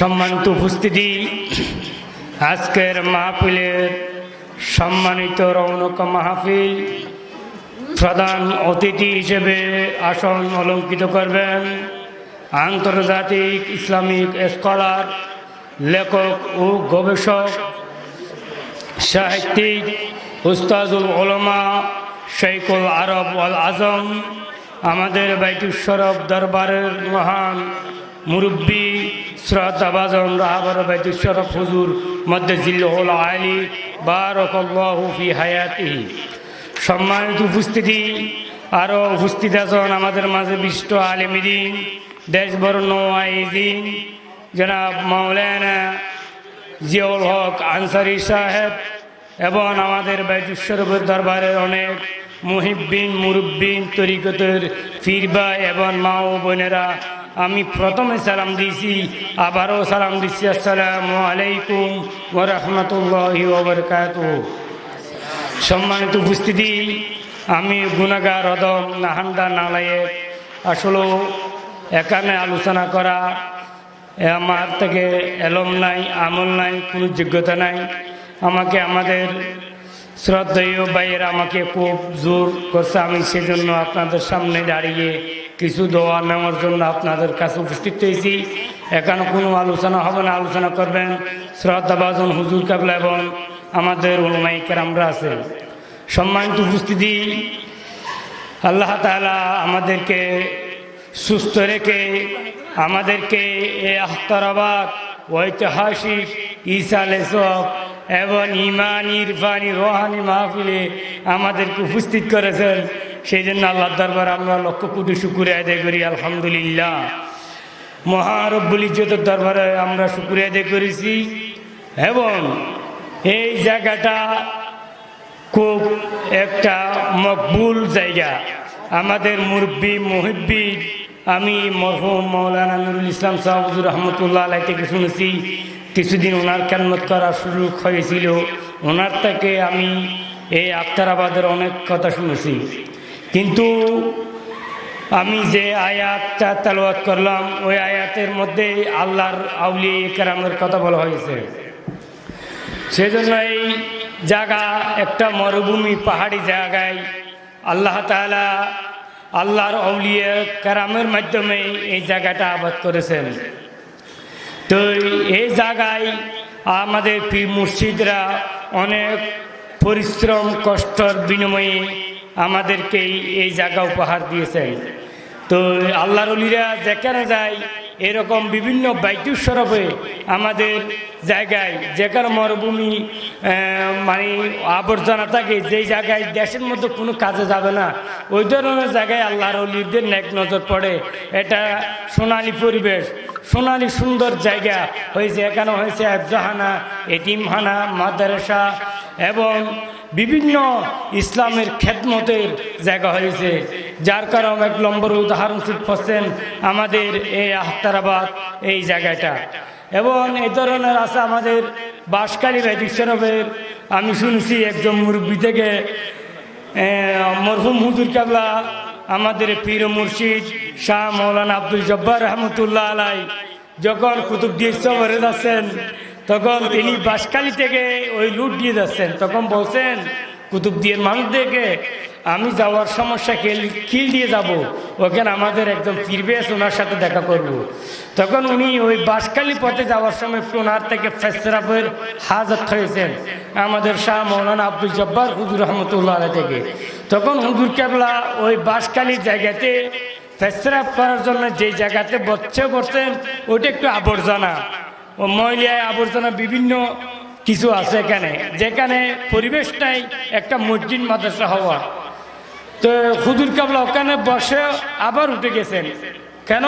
সম্মানিত উপস্থিতি। আজকের মাহফিলের সম্মানিত রৌনক মাহফিল প্রধান অতিথি হিসেবে আসন অলঙ্কিত করবেন আন্তর্জাতিক ইসলামিক স্কলার, লেখক ও গবেষক, সাহিত্যিক, উস্তাজুল ওলমা শেখুল আরব আল আজম, আমাদের শরফ দরবারের মহান মুরব্বী শ্রদ্ধাভাজন রাহাবার বাইতুল শরফ হুজুর মধ্যে জিল্লুল আলী, বারকল্লাহু ফি হায়াতি সম্মানিত উপস্থিতি আরও উপস্থিত আছেন আমাদের মাঝে বিষ্ট আলেমিদিন দেশবর্ণ আইদিন জনাব মাওলানা জিয়াউল হক আনসারি সাহেব এবং আমাদের বাইজুস্বরূপের দরবারের অনেক মুহিব্বিন, মুরব্বিন, তরিকতের ফিরবা এবং মা ও বোনেরা আমি প্রথমে সালাম দিয়েছি, আবারও সালাম দিচ্ছি, আসসালামু আলাইকুম ওরহমতুল্লাহ সম্মানিত উপস্থিতি, আমি গুণাগার অদম নাহান্দা নালায়ে আসলে এখানে আলোচনা করা আমার থেকে এলম নাই, আমল নাই, কোনো যোগ্যতা নাই। আমাকে আমাদের শ্রদ্ধেয় ভাইয়েরা আমাকে খুব জোর করছে, আমি সেজন্য আপনাদের সামনে দাঁড়িয়ে কিছু দোয়া নেওয়ার জন্য আপনাদের কাছে উপস্থিত হয়েছি। এখানে কোনো আলোচনা হবে না, আলোচনা করবেন। শ্রদ্ধাভাজন হুজুর কাবলা এবং আমাদের অনুমাইকের আমরা আছেন। সম্মানিত উপস্থিতি, আল্লাহ তালা আমাদেরকে সুস্থ রেখে আমাদেরকে এ আখতারাবাদ, ঐতিহাসিক ঈসা লেসক এবং ইমান ইরফানি, রোহানি মাহফিলে আমাদেরকে উপস্থিত করেছেন। সেই জন্য আল্লাহ দরবার আমরা লক্ষ কোটি শুকুরে আদায় করি, আলহামদুলিল্লাহ। মহারব্বুল ইজ্জতের দরবারে আমরা শুকুরে আদায় করেছি। এবং এই জায়গাটা খুব একটা মকবুল জায়গা। আমাদের মুরব্বী, মহিব্বী, আমি মরহুম মৌলানা নুরুল ইসলাম সাহাবুজুর রহমতুল্লাহ আলাই থেকে শুনেছি। কিছুদিন ওনার কেন্মত করার সুযোগ হয়েছিল। ওনার থেকে আমি এই আক্তারাবাদের অনেক কথা শুনেছি। কিন্তু আমি যে আয়াতটা তালোয়াত করলাম, ওই আয়াতের মধ্যে আল্লাহর আউলি কেরামের কথা বলা হয়েছে। সেজন্য এই জায়গা একটা মরুভূমি, পাহাড়ি জায়গায় আল্লাহ তালা আল্লাহর অলিয়ে কারামের মাধ্যমে এই জায়গাটা আবাদ করেছেন। তো এই জায়গায় আমাদের পীর মুর্শিদরা অনেক পরিশ্রম, কষ্টর বিনিময়ে আমাদেরকে এই জায়গা উপহার দিয়েছেন। তো আল্লাহর অলিরা যেখানে যায়, এরকম বিভিন্ন বাইতুর সরফে আমাদের জায়গায় যেখানে মরুভূমি মানে আবর্জনা থাকে, যেই জায়গায় দেশের মধ্যে কোনো কাজে যাবে না, ওই ধরনের জায়গায় আল্লাহর অলিদের নেক নজর পড়ে। এটা সোনালি পরিবেশ, সোনালি সুন্দর জায়গা হয়েছে। এখানে হয়েছে একজাহানা এটিমহানা মাদ্রাসা এবং বিভিন্ন ইসলামের খেদমতের জায়গা হয়েছে। যার কারণে এক নম্বর উদাহরণ হচ্ছেন আমাদের এই আহতারাবাদ, এই জায়গাটা। এবং এই ধরনের আছে আমাদের বাঁশকালী রাজিশ্বরবের আমি শুনছি একজন মুরব্বী থেকে মরহুম হুজুর কাবলা, আমাদের পীর মুর্শিদ শাহ মৌলানা আব্দুল জব্বার রহমতুল্লাহ আলাই, যখন কুতুব দিয়ে সবরে যাচ্ছেন তখন তিনি বাঁশকালী থেকে ওই লুট দিয়ে যাচ্ছেন। তখন বলছেন কুতুবদিয়ের মানুষদেরকে আমি যাওয়ার সমস্যা খেল কিল দিয়ে যাব। ওখানে আমাদের একদম পীরবেশ ওনার সাথে দেখা করব। তখন উনি ওই বাঁশকালী পথে যাওয়ার সময় ওনার থেকে ফেসরাফের হাজত হয়েছেন, আমাদের শাহ মৌলানা আব্দুল জব্বার হুজুর রহমতুল্লাহ থেকে। তখন হুজুর কেবলা ওই বাঁশকালীর জায়গাতে ফেসরাফ করার জন্য যেই জায়গাতে বচ্ছে বসছেন ওইটা একটু আবর্জনা। ও ময়লিয়ায় আবর্জনা বিভিন্ন কিছু আছে এখানে, যেখানে পরিবেশটাই একটা মসজিদ, মাদ্রাসা হওয়া। তো হুজুর কাবলা ওখানে বসে আবার উঠে গেছেন। কেন?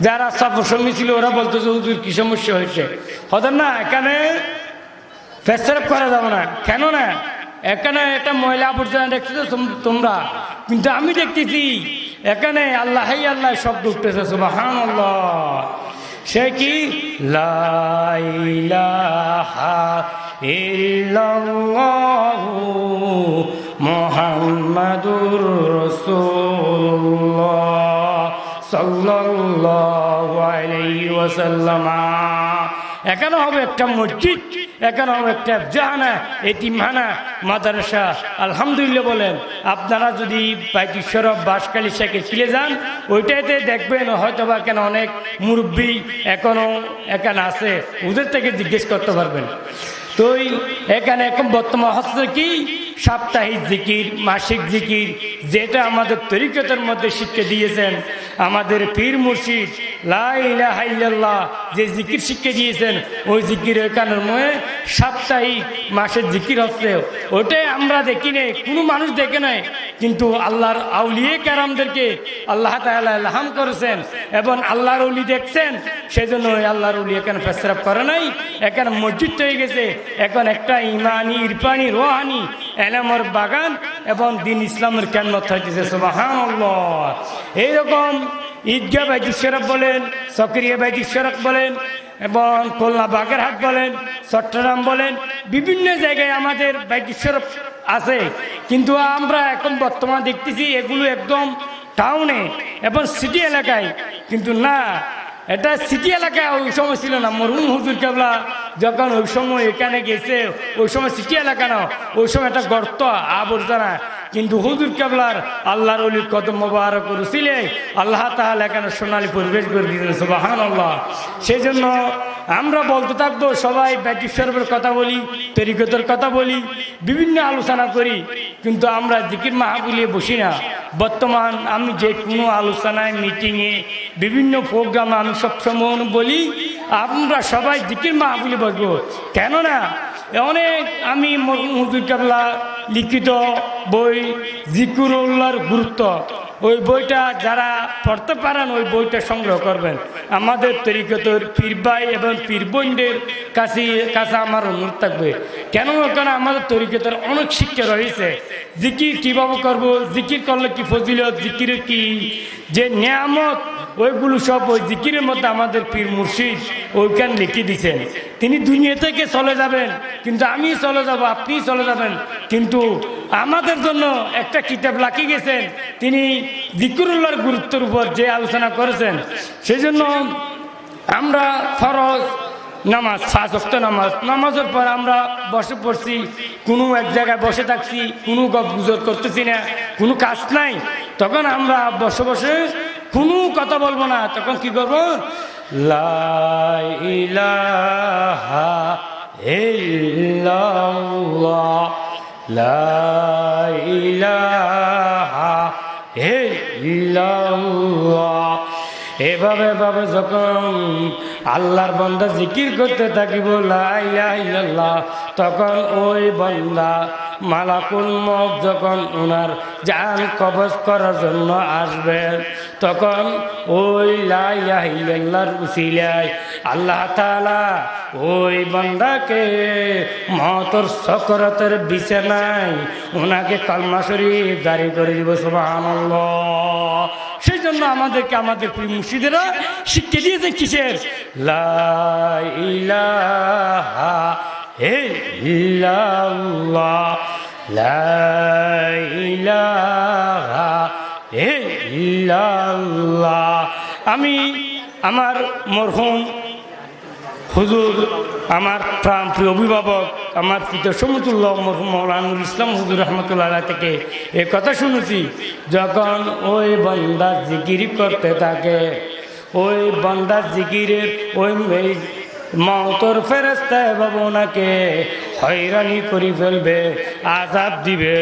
যারা সফরসঙ্গী ছিল, ওরা বলতো যে, হুজুর, কি সমস্যা হয়েছে? হতো না, এখানে ফেসরেপ করা যাবে না। কেন না? এখানে একটা ময়লা আবর্জনা দেখতেছো তোমরা? কিন্তু আমি দেখতেছি, এখানে আল্লাহ আল্লাহ শব্দ উঠতেছে সুবাহান আল্লাহ সে কি? ইল্লাল্লাহু মুহাম্মাদুর রাসূলুল্লাহ সাল্লাল্লাহু আলাইহি ওয়াসাল্লাম। এখানে হবে একটা মসজিদ, এখানে হবে একটা জাহানা এতিমহানা মাদ্রাসা। আলহামদুলিল্লাহ বলেন, আপনারা যদি বাইকিশ্বরব বাসকালী শেখে ছিলে যান, ওইটাতে দেখবেন হয়তো বা কেন অনেক মুরব্বী এখনও এখানে আছে, ওদের থেকে জিজ্ঞেস করতে পারবেন। তো এখানে এখন বর্তমান হচ্ছে কি? সাপ্তাহিক জিকির, মাসিক জিকির যেটা আমাদের তরিকতের মধ্যে শিক্ষা দিয়েছেন, আমাদের পীর মুর্শিদ যে জিকির শিক্ষা দিয়েছেন, ওই জিকির এখানের মধ্যে সাপ্তাহিক, মাসের জিকির হচ্ছে। ওটাই আমরা দেখি নেই, কোনো মানুষ দেখে নাই। কিন্তু আল্লাহর আউলিয়ে কারামদেরকে আল্লাহ ইলহাম করেছেন এবং আল্লাহর উলি দেখছেন, সেজন্য ওই আল্লাহর উলি এখানে ফেসরাপ করে নাই? এখানে মসজিদ হয়ে গেছে। এখন একটা ইমানি, ইরফানি, রোহানি, এলামর বাগান এবং দিন ইসলামের কেন্দ্র হইতেছে সুবাহান এইরকম ঈদগাহ বাইদিশ্বরক বলেন, সক্রিয় বাইদিশ্বরক বলেন, এবং খুলনা বাগেরহাট বলেন, চট্টগ্রাম বলেন, বিভিন্ন জায়গায় আমাদের বাইদিশ্বরক আছে। কিন্তু আমরা এখন বর্তমান দেখতেছি, এগুলো একদম টাউনে এবং সিটি এলাকায়। কিন্তু না এটা সিটি এলাকায় ওই সময় ছিল না। মরুম হুজুর কেবলা যখন ওই সময় এখানে গেছে, ওই সময় সিটি এলাকা না, ওই সময় একটা গর্ত, আবর্জনা। কিন্তু হুজুর কেবলার আল্লাহর অলির কত মোবারক রুসিলে আল্লাহ তাহলে এখানে সোনালী পরিবেশ করে দিয়েছেন সেই জন্য আমরা বলতে থাকব, সবাই ব্যাটিশ্বরের কথা বলি, তরিকতের কথা বলি, বিভিন্ন আলোচনা করি, কিন্তু আমরা জিকির মাহাবুলিয়ে বসি না। বর্তমান আমি যে কোনো আলোচনায় মিটিংয়ে বিভিন্ন প্রোগ্রামে আমি সবসময় বলি, আমরা সবাই জিকির মাহাবুলি বসবো। কেননা, অনেক আমি হুজুর কাবলা লিখিত বই জিকুরুল্লাহর গুরুত্ব। ওই বইটা যারা পড়তে পারেন, ওই বইটা সংগ্রহ করবেন। আমাদের তরিকতর পীর ভাই এবং পীর বোনদের কাছে কাছে আমার অনুরোধ থাকবে। কেন কেন আমাদের তরিকতর অনেক শিক্ষা রয়েছে? জিকির কীভাবে করব? জিকির করলে কি ফজিলত? জিকির কি? যে নিয়ামত ওইগুলো সব ওই জিকিরের মধ্যে আমাদের পীর মুর্শিদ ওইখান লিখে দিছেন। তিনি দুনিয়া থেকে চলে যাবেন, কিন্তু আমি চলে যাব, আপনি চলে যাবেন। কিন্তু আমাদের জন্য একটা কিতাব লাখি গেছেন। তিনি জিকিরুল্লাহর গুরুত্বের উপর যে আলোচনা করেছেন সেই জন্য আমরা ফরজ নামাজ অক্ট নামাজ, নামাজের পর আমরা বসে পড়ছি, কোনো এক জায়গায় বসে থাকছি, কোনো গপ গুজর করতেছি না, কোনো কাজ নাই। তখন আমরা বসে বসে কোনো কথা বলব না। তখন কি করব? এভাবে এভাবে যখন আল্লাহর বন্দা জিকির করতে থাকিব লাইলাহ তখন ওই বন্দা মালাকুল মগ যখন ওনার জান কবজ করার জন্য আসবেন তখন ওই লাইলাহিল্লার উসিলায় আল্লাহ তালা ওই বন্দাকে মহতর সকরতের বিছানায় ওনাকে কালমা শরীফ জারি করে দিব, সুবহানাল্লাহ। সেই জন্য আমাদেরকে, আমাদের প্রিয় মুর্শিদেরা শিক্ষা দিয়েছে কিসের? ইল্লাল্লাহ লাইলাহা ইল্লাল্লাহ। আমি আমার মরহুম হুজুর, আমার প্রাণ প্রিয় অভিভাবক, আমার পিতা সমতুল্লাহ মরহুম মৌলানুর ইসলাম হুজুর রহমতুল্লাহ থেকে এ কথা শুনেছি, যখন ওই বন্দা জিকির করতে থাকে, ওই বন্দা জিকিরের ওই মন্তর ফেরস্তায় বাবু ওনাকে হয়রানি করে ফেলবে, আজাব দিবে।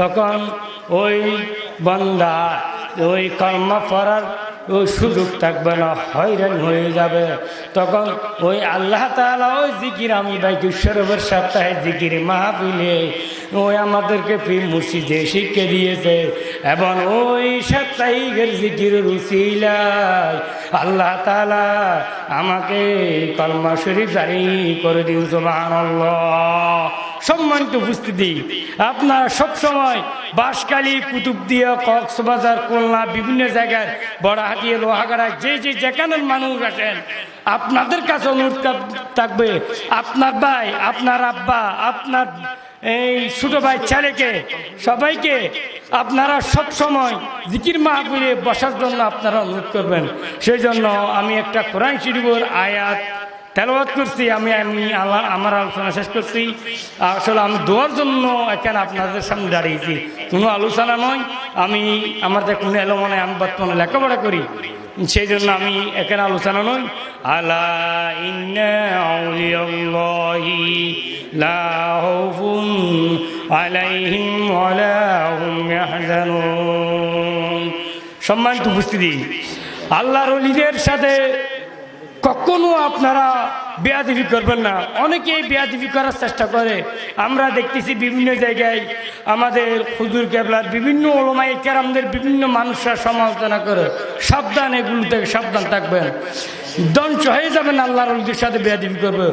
তখন ওই বন্দা, ওই কর্ম করার ওই সুযোগ থাকবে না, হয়রান হয়ে যাবে। তখন ওই আল্লাহ তালা ওই জিকির আমি বাইকেশ্বরের সপ্তাহে জিকির মাহফিলে ওই আমাদেরকে ফির মুর্শিদে শিখে দিয়েছে। এবং ওই সাপ্তাহিকের জিকির রুচিলায় আল্লাহ তালা আমাকে কলমা শরীফ জারি করে দিন, সুবহানাল্লাহ। সম্মানিত উপস্থিতি, আপনারা সবসময় বাঁশকালী কুতুবদিয়া, কক্সবাজার, খুলনা, বিভিন্ন জায়গায় বড়াহাটিয়া, লোহাগাড়া, যে যে যেখানের মানুষ আসেন আপনাদের কাছে অনুরোধ থাকবে, আপনার ভাই, আপনার আব্বা, আপনার এই ছোট ভাই ছেলেকে, সবাইকে আপনারা সব সময় জিকির মাহফিলে বসার জন্য আপনারা অনুরোধ করবেন। সেই জন্য আমি একটা কোরআন শরীফের আয়াত তেলবাদ করছি, আমি আমি আল্লাহ, আমার আলোচনা শেষ করছি। আসলে আমি দোয়ার জন্য এখানে আপনাদের সামনে দাঁড়িয়েছি। কোনো আলোচনা নয়। আমি আমার যে কোনো এলো মনে আমি বর্তমানে লেখাপড়া করি। সেই জন্য আমি এখানে আলোচনা নই। আলা সম্মানিত উপস্থিতি, আল্লাহর সাথে কখনো আপনারা বেয়াদিবি করবেন না। অনেকেই বেয়াদিবি করার চেষ্টা করে। আমরা দেখতেছি বিভিন্ন জায়গায় আমাদের হুজুর কেবলার বিভিন্ন ওলমাই কেরামদের বিভিন্ন মানুষরা সমালোচনা করে। সাবধান এগুলো থেকে সাবধান থাকবেন। দঞ্চ হয়ে যাবেন, আল্লাহর সাথে বেয়াদিবি করবে।